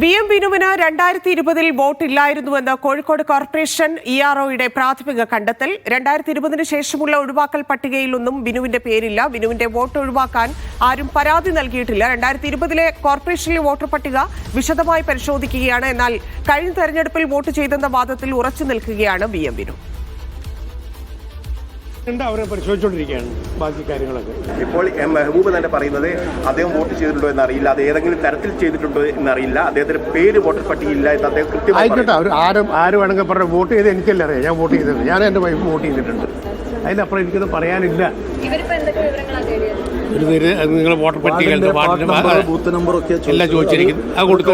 V M ബിനുവിന് രണ്ടായിരത്തി ഇരുപതിൽ വോട്ടില്ലായിരുന്നുവെന്ന് കോഴിക്കോട് കോർപ്പറേഷൻ ഇ ആർ ഒയുടെ പ്രാഥമിക കണ്ടെത്തൽ. രണ്ടായിരത്തി ഇരുപതിന് ശേഷമുള്ള ഒഴിവാക്കൽ പട്ടികയിലൊന്നും ബിനുവിന്റെ പേരില്ല. ബിനുവിന്റെ വോട്ട് ഒഴിവാക്കാൻ ആരും പരാതി നൽകിയിട്ടില്ല. രണ്ടായിരത്തി ഇരുപതിലെ കോർപ്പറേഷനിലെ വോട്ടർ പട്ടിക വിശദമായി പരിശോധിക്കുകയാണ്. എന്നാൽ കഴിഞ്ഞ തെരഞ്ഞെടുപ്പിൽ വോട്ട് ചെയ്തെന്ന വാദത്തിൽ ഉറച്ചു നിൽക്കുകയാണ് വി എം ബിനു ഉണ്ട് അവരെ പരിശോധിച്ചുകൊണ്ടിരിക്കുകയാണ് ബാക്കി കാര്യങ്ങളൊക്കെ? ഇപ്പോൾ എം മെഹബൂബ് തന്നെ പറയുന്നത് അദ്ദേഹം വോട്ട് ചെയ്തിട്ടുണ്ടോ എന്നറിയില്ല. അത് ഏതെങ്കിലും തരത്തിൽ ചെയ്തിട്ടുണ്ടോ എന്നറിയില്ല. അദ്ദേഹത്തിന്റെ പേര് വോട്ടർ പട്ടികയില്ല എന്ന് അദ്ദേഹം കൃത്യമായി ആയിക്കോട്ടെ അവർ ആരും ആര് വേണമെങ്കിൽ പറഞ്ഞു വോട്ട് ചെയ്ത് എനിക്കല്ല അറിയാം. ഞാൻ വോട്ട് ചെയ്തിട്ടുണ്ട്. ഞാൻ എന്റെ വൈഫ് വോട്ട് ചെയ്തിട്ടുണ്ട്. അതിനപ്പുറം എനിക്കൊന്നും പറയാനില്ല. നിങ്ങൾ വോട്ടർ എല്ലാം അത് കൊടുത്തു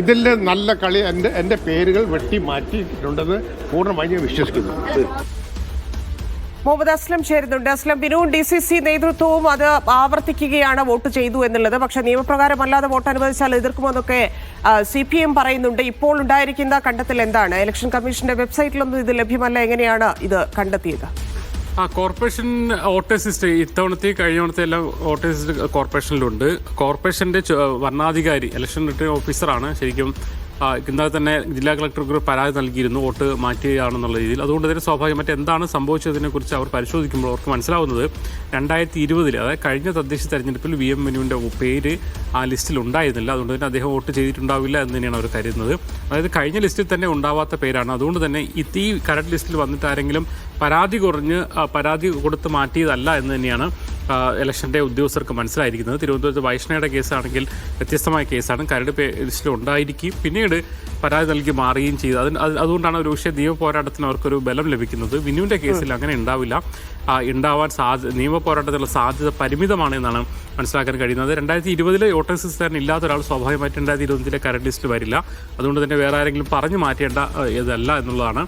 ഇതിൽ നല്ല കളി എന്റെ എന്റെ പേരുകൾ വെട്ടി മാറ്റിയിട്ടുണ്ടെന്ന് പൂർണമായി ഞാൻ വിശ്വസിക്കുന്നു. മുഹമ്മദ് അസ്ലം ചേരുന്നുണ്ട്. Aslam Binu D C C നേതൃത്വവും അത് ആവർത്തിക്കുകയാണ് വോട്ട് ചെയ്തു എന്നുള്ളത്. പക്ഷെ നിയമപ്രകാരം അല്ലാതെ വോട്ട് അനുവദിച്ചാൽ എതിർക്കുമെന്നൊക്കെ സി പി എം പറയുന്നുണ്ട്. ഇപ്പോൾ ഉണ്ടായിരിക്കുന്ന കണ്ടെത്തൽ എന്താണ്? ഇലക്ഷൻ കമ്മീഷന്റെ വെബ്സൈറ്റിലൊന്നും ഇത് ലഭ്യമല്ല. എങ്ങനെയാണ് ഇത് കണ്ടെത്തിയത്? ആ കോർപ്പറേഷൻ വോട്ടേഴ്സ് ലിസ്റ്റ് ഇത്തവണത്തെ കഴിഞ്ഞവണത്തെ എല്ലാം വോട്ടേഴ്സ് കോർപ്പറേഷനിലുണ്ട് കോർപ്പറേഷന്റെ വർണാധികാരി ഇലക്ഷൻ റിട്ടേൺ ഓഫീസറാണ് ശരിക്കും ഇന്നലെ തന്നെ ജില്ലാ കളക്ടർക്ക് ഒരു പരാതി നൽകിയിരുന്നു വോട്ട് മാറ്റുകയാണെന്നുള്ള രീതിയിൽ. അതുകൊണ്ട് തന്നെ സ്വാഭാവികമായിട്ട് എന്താണ് സംഭവിച്ചതിനെ കുറിച്ച് അവർ പരിശോധിക്കുമ്പോൾ അവർക്ക് മനസ്സിലാവുന്നത് രണ്ടായിരത്തി ഇരുപതിൽ അതായത് കഴിഞ്ഞ തദ്ദേശ തെരഞ്ഞെടുപ്പിൽ വി എം മെനുവിന്റെ പേര് ആ ലിസ്റ്റിൽ ഉണ്ടായിരുന്നില്ല. അതുകൊണ്ട് തന്നെ അദ്ദേഹം വോട്ട് ചെയ്തിട്ടുണ്ടാവില്ല എന്ന് തന്നെയാണ് അവർ കരുതുന്നത്. അതായത് കഴിഞ്ഞ ലിസ്റ്റിൽ തന്നെ ഉണ്ടാവാത്ത പേരാണ്. അതുകൊണ്ട് തന്നെ ഈ കറക്റ്റ് ലിസ്റ്റിൽ വന്നിട്ട് ആരെങ്കിലും പരാതി കുറഞ്ഞ് പരാതി കൊടുത്ത് മാറ്റിയതല്ല എന്ന് തന്നെയാണ് ഇലക്ഷന്റെ ഉദ്യോഗസ്ഥർക്ക് മനസ്സിലായിരിക്കുന്നത്. തിരുവനന്തപുരത്ത് വൈഷ്ണയുടെ കേസാണെങ്കിൽ വ്യത്യസ്തമായ കേസാണ്. കരട് ലിസ്റ്റിൽ ഉണ്ടായിരിക്കുകയും പിന്നീട് പരാതി നൽകി മാറുകയും ചെയ്തു. അതിന് അത് അതുകൊണ്ടാണ് ഒരു പക്ഷേ നിയമ പോരാട്ടത്തിന് അവർക്കൊരു ബലം ലഭിക്കുന്നത്. വിനുവിന്റെ കേസിൽ അങ്ങനെ ഉണ്ടാവില്ല. ഉണ്ടാവാൻ സാധ്യത നിയമ പോരാട്ടത്തിലുള്ള സാധ്യത പരിമിതമാണ് എന്നാണ് മനസ്സിലാക്കാൻ കഴിയുന്നത്. രണ്ടായിരത്തി ഇരുപതിലെ വോട്ടേഴ്സ് ലിസ്റ്റ് ഇല്ലാത്ത ഒരാൾ സ്വാഭാവികമായിട്ട് രണ്ടായിരത്തി ഇരുപതിലെ കറണ്ട് ലിസ്റ്റ് വരില്ല. അതുകൊണ്ട് തന്നെ വേറെ ആരെങ്കിലും പറഞ്ഞു മാറ്റേണ്ട ഇതല്ല എന്നുള്ളതാണ്.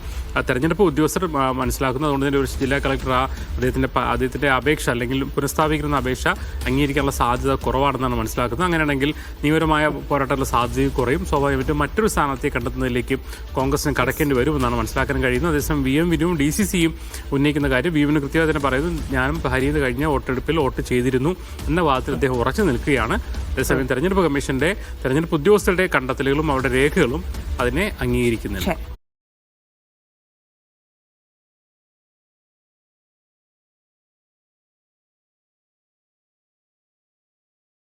തെരഞ്ഞെടുപ്പ് ഉദ്യോഗസ്ഥർ മനസ്സിലാക്കുന്നത് അതുകൊണ്ട് തന്നെ ഒരു ജില്ലാ കളക്ടർ ആ അദ്ദേഹത്തിന്റെ അദ്ദേഹത്തിന്റെ അപേക്ഷ അല്ലെങ്കിൽ പുനഃസ്ഥാപിക്കുന്ന അപേക്ഷ അംഗീകരിക്കാനുള്ള സാധ്യത കുറവാണെന്നാണ് മനസ്സിലാക്കുന്നത്. അങ്ങനെയാണെങ്കിൽ നിയമപരമായ പോരാട്ടത്തിലുള്ള സാധ്യത കുറയും. സ്വാഭാവികമായിട്ടും മറ്റൊരു സ്ഥാനാർത്ഥിയെ കണ്ടെത്തുന്നതിലേക്ക് കോൺഗ്രസിന് കടക്കേണ്ടി വരുമെന്നാണ് മനസ്സിലാക്കാൻ കഴിയുന്നത്. അതേസമയം വി എം വിനുവും ഡി സി സിയും ഉന്നയിക്കുന്ന കാര്യം വി എമ്മിന് കൃത്യമായി തന്നെ പറയുന്നു ഞാനും ഭാര്യയിൽ നിന്ന് കഴിഞ്ഞ വോട്ടെടുപ്പിൽ വോട്ട് ചെയ്തിരുന്നു എന്ന വാദത്തിൽ അദ്ദേഹം ഉറച്ചു നിൽക്കുകയാണ്. അതേസമയം തെരഞ്ഞെടുപ്പ് കമ്മീഷന്റെ തെരഞ്ഞെടുപ്പ് ഉദ്യോഗസ്ഥരുടെ കണ്ടെത്തലുകളും അവരുടെ രേഖകളും അതിനെ അംഗീകരിക്കുന്നില്ല. ശരി.